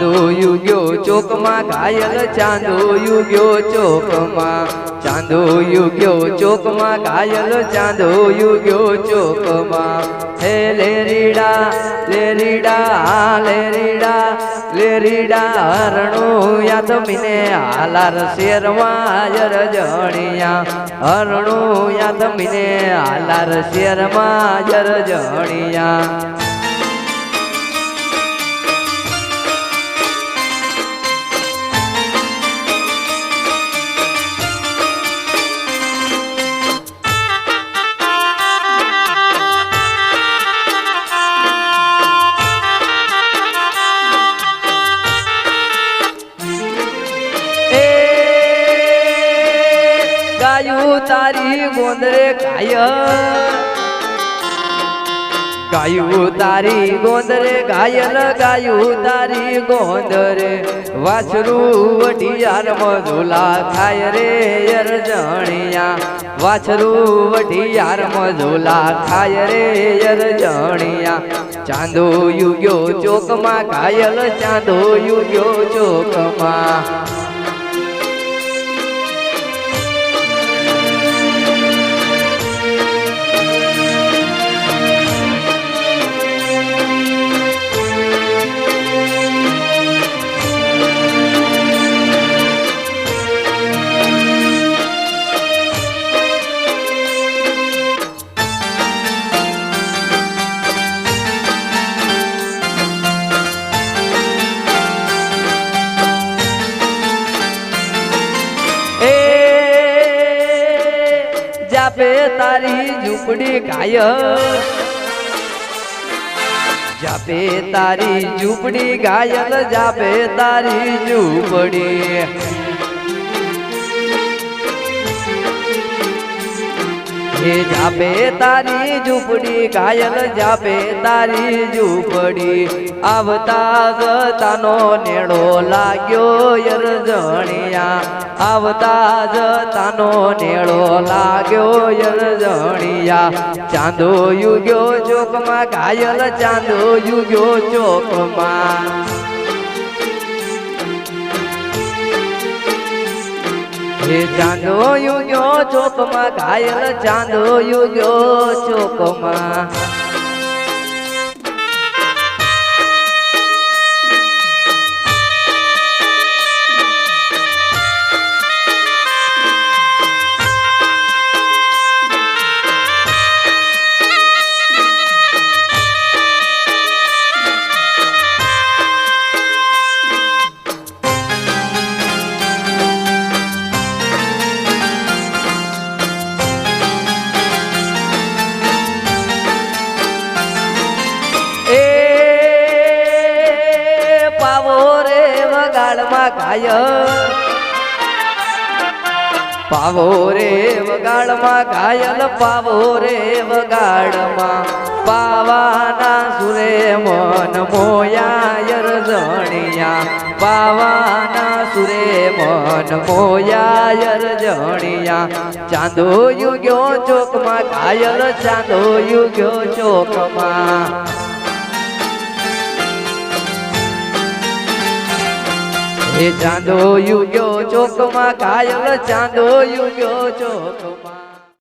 ચાંદો યુગ્યો ચોકમાં ઘાયલ ચાંદો યુગ્યો ચોકમાં ચાંદો યુગ્યો ચોકમાં ઘાયલ ચાંદો યુગ્યો ચોકમાં. હે લેરીડા લેરીડા લેરીડા લેરીડા હરણું યાદ મિને હાલાર શેરમાં જર જણિયા હરણું યાદ મિને હાલાર શેરમાં જર જણિયા ગાયું તારી ગોંદરે ગાય. ગાયું તારી ગોંદરે ગાયલ ગાયું તારી ગોંદરે. વાછરું વઢિયાર મધુલા ખાય રે યરજણિયા વાછરું વઢિયાર મધુલા ખાય રે યરજણિયા ચાંદો યુગ્યો ચોકમાં, ઘાયલ ચાંદો યુગ્યો ચોકમાં. જાપે તારી ઝૂંપડી ગાય. જાપે તારી ઝૂંપડી ગાયલ જાપે તારી ઝૂંપડી. એ જાપે તારી ઝૂંપડી, ઘાયલ જાપે તારી ઝૂંપડી. આવતા જતાનો નેડો લાગ્યો યરજણિયા આવતા જતાનો નેડો લાગ્યો યરજણિયા ચાંદો યુગ્યો ચોકમાં, ઘાયલ ચાંદો યુગ્યો ચોકમાં. હે ચાંદો યુગ્યો ચોકમાં ઘાયલ ચાંદો યુગ્યો ચોકમાં ઘાયલ પાવો રે વગાડમાં ગાયલ, પાવો રે વગાડમાં. પાવાના સુરે મન મોયાયર જણિયા. પાવાના સુરે મન મોયાયર જણિયા. ચાંદો યુગ્યો ચોકમાં ઘાયલ ચાંદો યુગ્યો ચોકમાં. એ ચાંદો યુગ્યો ચોકમાં કાયલ ચાંદો યુગ્યો ચોકમાં.